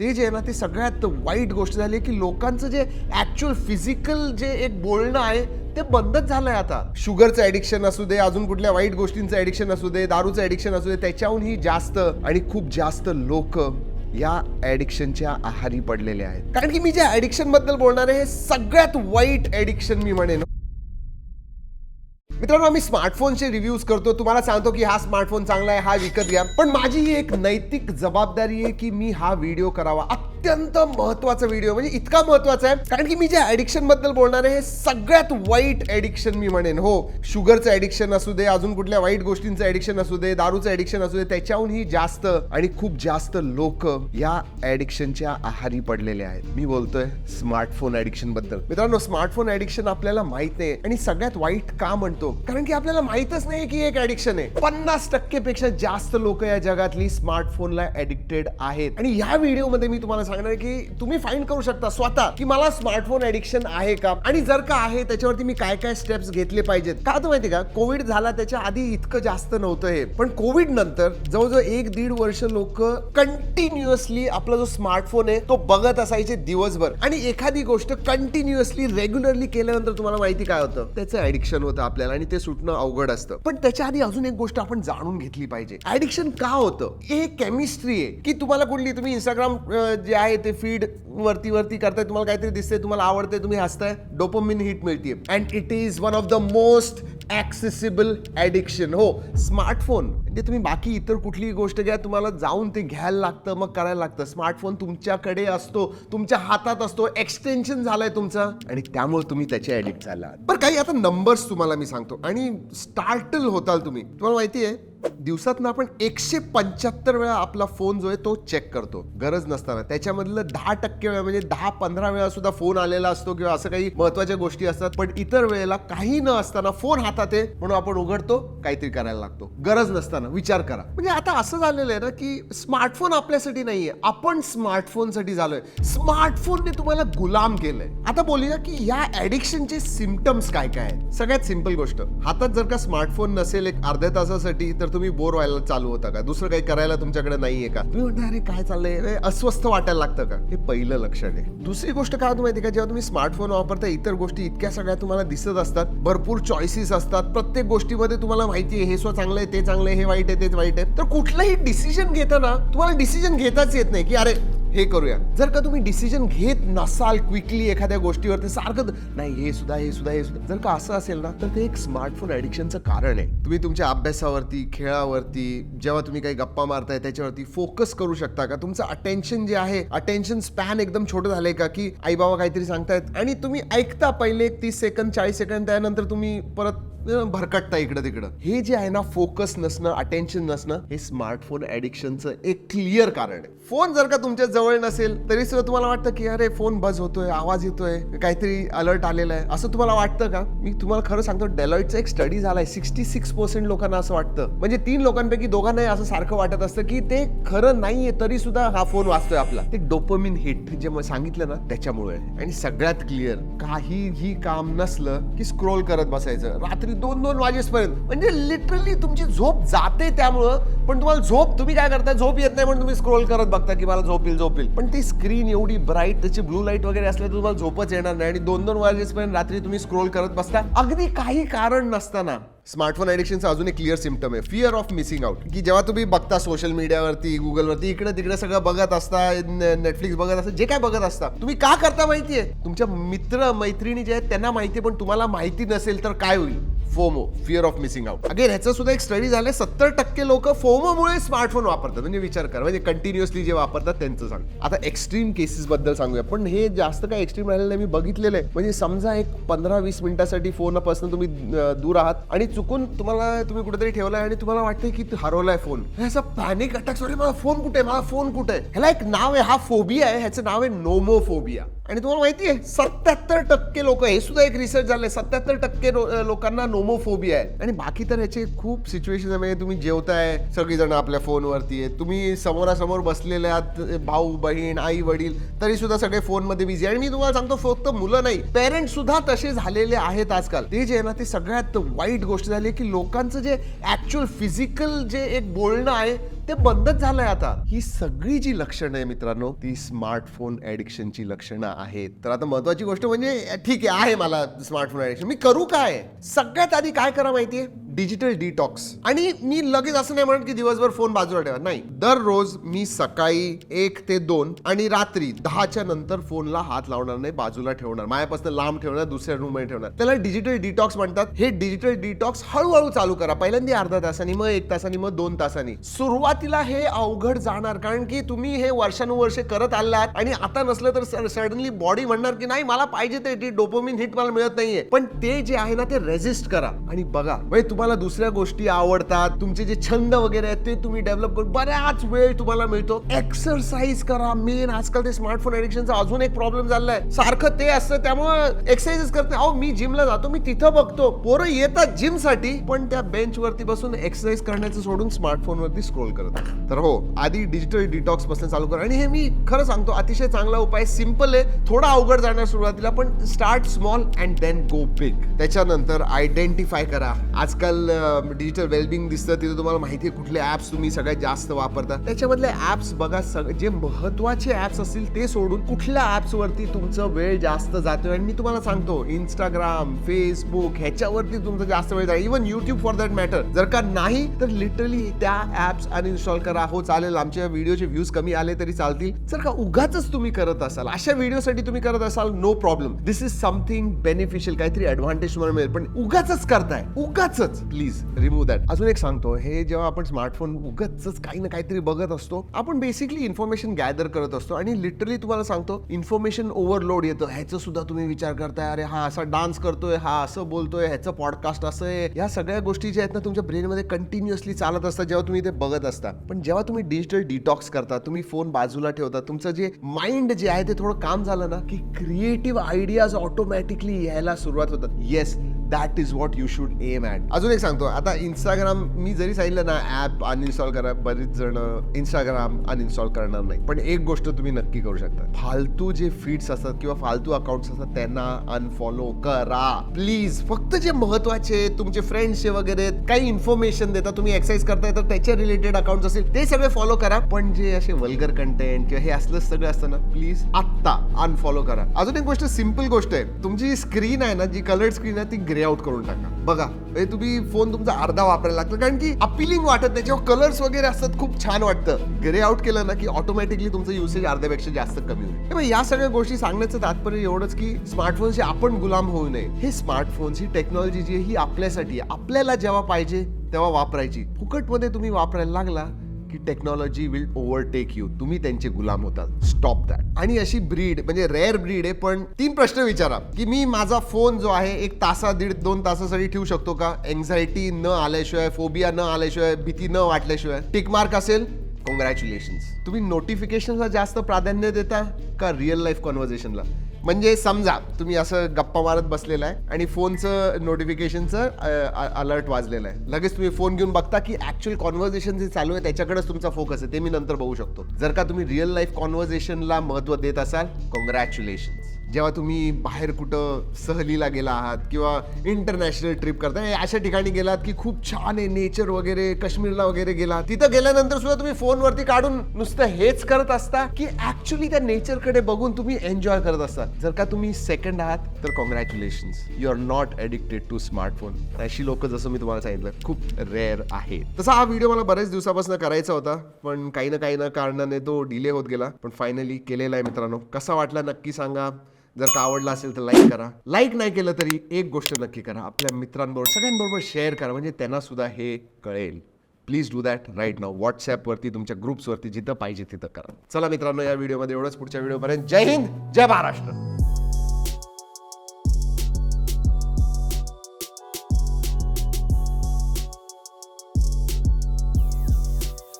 ते जे आहे ना ते सगळ्यात वाईट गोष्ट झाली की लोकांचं जे ऍक्च्युअल फिजिकल जे एक बोलणं आहे ते बंदच झालंय आता. शुगरचं ऍडिक्शन असू दे अजून कुठल्या वाईट गोष्टींचं ऍडिक्शन असू दे दारूचं ऍडिक्शन असू दे त्याच्याहूनही जास्त आणि खूप जास्त लोक या ऍडिक्शनच्या आहारी पडलेले आहेत. कारण की मी जे ऍडिक्शनबद्दल बोलणार आहे हे सगळ्यात वाईट ऍडिक्शन मी म्हणेन. मित्रांनो आम्ही स्मार्टफोनचे रिव्ह्यूज करतो. तुम्हाला सांगतो की हा स्मार्टफोन चांगला आहे हा विकत घ्या. पण माझी ही एक नैतिक जबाबदारी आहे की मी हा व्हिडिओ करावा. अत्यंत महत्त्वाचा व्हिडिओ म्हणजे इतका महत्त्वाचा आहे. कारण की मी जे ऍडिक्शनबद्दल बोलणार आहे हे सगळ्यात वाईट ऍडिक्शन मी म्हणेन. हो शुगरचं ऍडिक्शन असू दे अजून कुठल्या वाईट गोष्टींचं ऍडिक्शन असू दे दारूचं ऍडिक्शन असू दे त्याच्याहूनही जास्त आणि खूप जास्त लोक या ऍडिक्शनच्या आहारी पडलेले आहेत. मी बोलतोय स्मार्टफोन ऍडिक्शनबद्दल. मित्रांनो स्मार्टफोन ऍडिक्शन आपल्याला माहीत नाही आणि सगळ्यात वाईट का म्हणतो? कारण की आपल्याला माहितच नाही की एक ऍडिक्शन आहे. पन्नास टक्के पेक्षा जास्त लोक या जगातली स्मार्टफोनला ऍडिक्टेड आहेत. आणि या व्हिडिओमध्ये मी तुम्हाला सांगणार आहे की तुम्ही फाईंड करू शकता स्वतः की मला स्मार्टफोन ॲडिक्शन आहे का? आणि जर का आहे त्याच्यावरती मी काय काय स्टेप्स घेतले पाहिजेत? का तर माहिती का कोविड झाला त्याच्या आधी इतकं जास्त नव्हतं हे. पण कोविड नंतर जवळजवळ एक दीड वर्ष लोक कंटिन्युअसली आपला जो स्मार्टफोन आहे तो बघत असायचे दिवसभर. आणि एखादी गोष्ट कंटिन्युअसली रेग्युलरली केल्यानंतर तुम्हाला माहिती काय होतं? त्याचं ऍडिक्शन होतं आपल्याला आणि ते सुटणं अवघड असतं. पण त्याच्या आधी अजून एक गोष्ट आपण जाणून घेतली पाहिजे. ऍडिक्शन का होतं? हे केमिस्ट्री आहे. की तुम्हाला कुठली तुम्ही इंस्टाग्राम जे काय ते फीड वरती वरती करताय तुम्हाला काहीतरी दिसतंय तुम्हाला आवडतंय तुम्ही हसताय डोपोमिन हिट मिळते and it is one of the most accessible addiction हो स्मार्टफोन म्हणजे तुम्ही बाकी इतर कुठलीही गोष्ट घ्या तुम्हाला जाऊन ते घ्यायला लागतं मग करायला लागतं. स्मार्टफोन तुमच्याकडे असतो तुमच्या हातात असतो एक्सटेन्शन झालंय तुमचं. आणि त्यामुळे तुम्ही त्याचे ऍडिक्ट झाला. बरं काही आता नंबर्स तुम्हाला मी सांगतो. आणि स्टार्टल होताल तुम्ही. तुम्हाला माहिती आहे दिवसातनं आपण एकशे पंच्याहत्तर वेळा आपला फोन जो आहे तो चेक करतो. गरज नसताना. त्याच्यामधलं दहा टक्के वेळा म्हणजे दहा पंधरा वेळा सुद्धा फोन आलेला असतो किंवा असं काही महत्त्वाच्या गोष्टी असतात. पण इतर वेळेला काही न असताना फोन हातात आहे म्हणून आपण उघडतो काहीतरी करायला लागतो. गरज नसताना. विचार करा. म्हणजे आता असं झालेलं आहे ना की स्मार्टफोन आपल्यासाठी नाहीये आपण स्मार्टफोनसाठी झालोय. स्मार्टफोनने तुम्हाला गुलाम केलंय. आता बोलूया की या ऍडिक्शनचे सिमटम्स काय काय आहेत? सगळ्यात सिंपल गोष्ट हातात जर का स्मार्टफोन नसेल एक अर्ध्या तासासाठी तर तुम्ही बोर व्हायला चालू होता का? दुसरं काही करायला तुमच्याकडे नाहीये का? तुम्ही म्हणता अरे काय चाललंय? अरे, अस्वस्थ वाटायला लागतं का? हे पहिलं लक्षण आहे. दुसरी गोष्ट काय होतं माहिती का? जेव्हा तुम्ही स्मार्टफोन वापरता इतर गोष्टी इतक्या सगळ्या तुम्हाला दिसत असतात. भरपूर चॉईसेस असतात. प्रत्येक गोष्टीमध्ये तुम्हाला माहिती आहे हे स्व चांगलं आहे ते चांगलं आहे हे वाईट आहे तेच वाईट आहे. तर कुठलंही डिसिजन घेताना तुम्हाला डिसिजन घेताच येत नाही की अरे हे करूया. जर का तुम्ही डिसिजन घेत नसाल क्विकली एखाद्या गोष्टीवरती सारखं नाही हे सुद्धा हे सुद्धा हे सुद्धा. जर का असं असेल ना तर ते एक स्मार्टफोन ॲडिक्शनचं कारण आहे. तुम्ही तुमच्या अभ्यासावरती खेळावरती जेव्हा तुम्ही काही गप्पा मारताय त्याच्यावरती फोकस करू शकता का? तुमचं अटेन्शन जे आहे अटेन्शन स्पॅन एकदम छोटं झालंय का? की आई बाबा काहीतरी सांगतायत. आणि तुम्ही ऐकता पहिले एक तीस सेकंद चाळीस सेकंद त्यानंतर तुम्ही परत भरकटता इकडं तिकडं. हे जे आहे ना फोकस नसणं अटेन्शन नसणं हे स्मार्टफोन ऍडिक्शनचं एक क्लिअर कारण आहे. फोन जर का तुमच्या जवळ नसेल तरी सुद्धा तुम्हाला वाटतं की अरे फोन बज होतोय आवाज येतोय काहीतरी अलर्ट आलेला आहे. असं तुम्हाला वाटतं का? मी तुम्हाला खरं सांगतो डेलॉइटचा एक स्टडी झालाय. सिक्स्टी सिक्स पर्सेंट लोकांना असं वाटतं. म्हणजे तीन लोकांपैकी दोघांनाही असं सारखं वाटत असतं की ते खरं नाहीये तरी सुद्धा हा फोन वाचतोय आपला. ते डोपमिन हिट जे मग सांगितलं ना त्याच्यामुळे. आणि सगळ्यात क्लिअर काहीही काम नसलं की स्क्रोल करत बसायचं. रात्री दोन दोन वाजेपर्यंत म्हणजे लिटरली तुमची झोप जाते त्यामुळं पण तुम्हाला झोप तुम्ही काय करताय? झोप येत नाही म्हणून तुम्ही स्क्रोल करत बघता की मला झोप येईल झोप येईल पण ती स्क्रीन एवढी ब्राईट त्याची ब्लू लाइट वगैरे असल्या तर तुम्हाला झोपच येणार नाही. आणि दोन दोन वाजेपर्यंत रात्री तुम्ही स्क्रोल करत बसता. अगदी काही कारण नसताना स्मार्टफोन ॲडिक्शनचा अजून एक क्लिअर सिम्पटम आहे. फिअर ऑफ मिसिंग आउट की जेव्हा तुम्ही बघता सोशल मीडियावरती गुगलवरती इकडे तिकडे सगळं बघत असता नेटफ्लिक्स बघत असता जे काय बघत असता तुम्ही का करता माहितीये? तुमच्या मित्र मैत्रिणी जे आहेत त्यांना माहिती आहे, पण तुम्हाला माहिती नसेल तर काय होईल? FOMO fear of missing out again ह्याचं सुद्धा एक स्टडी झालंय. सत्तर टक्के लोक फोमोमुळे स्मार्टफोन वापरतात. म्हणजे विचार करा. म्हणजे कंटिन्युअसली जे वापरतात त्यांचं सांग. आता एक्स्ट्रीम केसेस बद्दल सांगूया. पण हे जास्त काय एक्स्ट्रीम राहिलेलं नाही. मी बघितलेलं आहे. म्हणजे समजा एक पंधरा वीस मिनिटासाठी फोनपासून तुम्ही दूर आहात आणि चुकून तुम्हाला तुम्ही कुठेतरी ठेवलाय आणि तुम्हाला वाटतंय की हरवलाय फोन ह्याचा पॅनिक अटॅक सॉरी मला फोन कुठे आहे? मला फोन कुठे आहे? ह्याला एक नाव आहे हा फोबिया आहे ह्याचं नाव आहे नोमोफोबिया आणि तुम्हाला माहिती आहे सत्याहत्तर टक्के लोक हे सुद्धा एक रिसर्च झालंय सत्याहत्तर टक्के लो- लोकांना नोमोफोबिया आहे. आणि बाकी तर ह्याचे खूप सिच्युएशन म्हणजे तुम्ही जेवताय सगळीजण आपल्या फोनवरती आहे तुम्ही समोरासमोर बसलेले आहात भाऊ बहीण आई वडील तरी सुद्धा सगळे फोनमध्ये बिझी आणि मी तुम्हाला सांगतो फक्त मुलं नाही पेरेंट्स सुद्धा तसे झालेले आहेत आजकाल. ते जे आहे ना ते सगळ्यात वाईट गोष्ट झाली आहे की लोकांचं जे ऍक्च्युअल फिजिकल जे एक बोलणं आहे ते बंदच झालंय आता. ही सगळी जी लक्षणं आहे मित्रांनो ती स्मार्टफोन ऍडिक्शनची लक्षणं आहेत. तर आता महत्वाची गोष्ट म्हणजे ठीक आहे आहे मला स्मार्टफोन ऍडिक्शन मी करू काय? सगळ्यात आधी काय करा माहितीये? Digital detox. आणि मी लगेच असं नाही म्हणत की दिवसभर फोन बाजूला ठेवा. नाही. दररोज मी सकाळी एक ते दोन आणि रात्री दहाच्या नंतर फोनला हात लावणार नाही बाजूला ठेवणार. मायापासून लांब ठेवणार दुसऱ्या रूममध्ये ठेवणार. त्याला डिजिटल डिटॉक्स म्हणतात. हे डिजिटल डिटॉक्स हळूहळू चालू करा. पहिल्यांदा अर्धा तासांनी मग एक तासांनी मग दोन तासांनी. सुरुवातीला हे अवघड जाणार. कारण की तुम्ही हे वर्षानुवर्षे करत आलात आणि आता नसलं तर सडनली बॉडी म्हणणार की नाही मला पाहिजे ते डोपोमिन हिट मला मिळत नाहीये. पण ते जे आहे ना ते रेजिस्ट करा. आणि बघा म्हणजे तुम्हाला दुसऱ्या गोष्टी आवडतात तुमचे जे छंद वगैरे आहेत ते तुम्ही डेव्हलप करून बऱ्याच वेळ तुम्हाला मिळतो. एक्सरसाइज करा मेन आजकाल ते स्मार्टफोन एडिक्शनचा अजून एक प्रॉब्लेम झालाय. सारखं ते असतं त्यामुळे एक्सरसाइज करते अहो मी जिमला जातो मी तिथं बघतो. पोरं येतात जिमसाठी पण त्या बेंच वरती बसून एक्सरसाइज करण्याचं सोडून स्मार्टफोन वरती स्क्रोल करत तर हो आधी डिजिटल डिटॉक्सपासून चालू करा. आणि हे मी खरं सांगतो अतिशय चांगला उपाय सिंपल आहे. थोडा अवघड जाणार सुरुवातीला पण start small and then go big त्याच्यानंतर आयडेंटिफाय करा. आजकाल डिजिटल वेलबिंग दिसतं तिथे तुम्हाला माहिती आहे कुठले ऍप्स तुम्ही सगळ्यात जास्त वापरता. त्याच्यामधले ऍप्स बघा सग जे महत्त्वाचे ऍप्स असतील ते सोडून कुठल्या ॲप्सवरती तुमचं वेळ जास्त जातोय? आणि मी तुम्हाला सांगतो इंस्टाग्राम फेसबुक ह्याच्यावरती तुमचं जास्त वेळ जाईल even YouTube for that matter जर का नाही तर लिटरली त्या ऍप्स अनइन्स्टॉल करा. हो चालेल. आमच्या व्हिडिओचे व्ह्यूज कमी आले तरी चालतील. जर का उगाच तुम्ही करत असाल अशा व्हिडिओसाठी तुम्ही करत असाल no problem this is something beneficial काहीतरी ऍडव्हान्टेज तुम्हाला मिळेल. पण उगाच करताय. उगाच प्लीज रिमूव्ह दॅट अजून एक सांगतो हे जेव्हा आपण स्मार्टफोन उगाच काही ना काहीतरी बघत असतो आपण बेसिकली इन्फॉर्मेशन गॅदर करत असतो आणि लिटरली तुम्हाला सांगतो इन्फॉर्मेशन ओव्हरलोड येतं. ह्याचं सुद्धा तुम्ही विचार करताय अरे हा असा डान्स करतोय हा असं बोलतोय ह्याचं पॉडकास्ट असं आहे. या सगळ्या गोष्टी ज्या आहेत ना तुमच्या ब्रेनमध्ये कंटिन्युअसली चालत असतात जेव्हा तुम्ही ते बघत असता. पण जेव्हा तुम्ही डिजिटल डिटॉक्स करता तुम्ही फोन बाजूला ठेवता तुमचं जे माइंड जे आहे ते थोडं काम झालं ना की क्रिएटिव्ह आयडियाज ऑटोमॅटिकली यायला सुरुवात होतात. Yes that is what you should aim at अजून एक सांगतो आता इंस्टाग्राम मी जरी सांगितलं ना ॲप अनइन्स्टॉल करा बरेच जण इंस्टाग्राम अनइन्स्टॉल करणार नाही. पण एक गोष्ट तुम्ही नक्की करू शकता. फालतू जे फीड्स असतात किंवा फालतू अकाउंट्स असतात त्यांना अनफॉलो करा. प्लीज फक्त जे महत्त्वाचे तुमचे फ्रेंड्सचे वगैरे काही इन्फॉर्मेशन देता तुम्ही एक्सरसाइज करताय तर त्याच्या रिलेटेड अकाउंट असेल ते सगळे फॉलो करा. पण जे असे वल्गर कंटेंट किंवा हे असलं सगळं असतं ना प्लीज आत्ता अनफॉलो करा. अजून एक गोष्ट सिंपल गोष्ट आहे. तुमची स्क्रीन आहे ना जी कलर्ड स्क्रीन आहे ती ग्रे करून टाका. बघा म्हणजे तुम्ही फोन तुमचा अर्धा वापरायला लागतो कारण की अपिलिंग वाटत नाही. जेव्हा कलर्स वगैरे असतात खूप छान वाटतं. ग्रे आउट केलं ना की ऑटोमॅटिकली तुमचं युसेज अर्ध्यापेक्षा जास्त कमी होईल. या सगळ्या गोष्टी सांगण्याचं तात्पर्य एवढंच की स्मार्टफोनचे आपण गुलाम होऊ नये. हे स्मार्टफोन्स ही टेक्नॉलॉजी जी आहे ही आपल्यासाठी आहे. आपल्याला जेव्हा पाहिजे तेव्हा वापरायची. फुकटमध्ये तुम्ही वापरायला लागला की टेक्नॉलॉजी विल ओव्हरटेक यू तुम्ही त्यांचे गुलाम होतात. स्टॉप दॅट आणि अशी ब्रीड म्हणजे रेअर ब्रीड आहे पण तीन प्रश्न विचारा. की मी माझा फोन जो आहे एक तासा दीड दोन तासासाठी ठेवू शकतो का? एन्झायटी न आल्याशिवाय फोबिया न आल्याशिवाय भीती न वाटल्याशिवाय. टिक मार्क असेल? कॉंग्रॅच्युलेशन तुम्ही नोटिफिकेशनला जास्त प्राधान्य देता का रिअल लाईफ कॉन्व्हर्सेशनला म्हणजे समजा तुम्ही असं गप्पा मारत बसलेला आहे आणि फोनचं नोटिफिकेशनचं अलर्ट वाजलेलं आहे. लगेच तुम्ही फोन घेऊन बघता की ऍक्च्युअल कॉन्व्हर्सेशन जे चालू आहे त्याच्याकडेच तुमचा फोकस आहे. ते मी नंतर बघू शकतो. जर का तुम्ही रिअल लाईफ कॉन्व्हर्सेशनला महत्त्व देत असाल कॉंग्रॅच्युलेशन्स जेव्हा तुम्ही बाहेर कुठं सहलीला गेला आहात किंवा इंटरनॅशनल ट्रिप करताय अशा ठिकाणी गेलात की खूप छान आहे नेचर वगैरे काश्मीरला वगैरे गेला. तिथं गेल्यानंतर सुद्धा तुम्ही फोनवरती काढून नुसतं हेच करत असता की ऍक्च्युली त्या नेचरकडे बघून तुम्ही एन्जॉय करत असता. जर का तुम्ही सेकंड आहात तर congratulation you are not addicted to smartphone अशी लोक जसं मी तुम्हाला सांगितलं खूप रेअर आहे. तसा हा व्हिडिओ मला बऱ्याच दिवसापासून करायचा होता पण काही ना काही ना कारणाने तो डिले होत गेला. पण फायनली केलेला आहे मित्रांनो. कसा वाटला नक्की सांगा. जर का आवडला असेल तर लाईक करा. लाईक नाही केलं तरी एक गोष्ट नक्की करा. आपल्या मित्रांबरोबर सगळ्यांबरोबर शेअर करा. म्हणजे त्यांना सुद्धा हे कळेल. Please do that right now व्हॉट्सॲपवरती तुमच्या ग्रुप्सवरती जिथं पाहिजे तिथं करा. चला मित्रांनो या व्हिडिओमध्ये एवढंच. पुढच्या व्हिडिओपर्यंत जय हिंद जय महाराष्ट्र.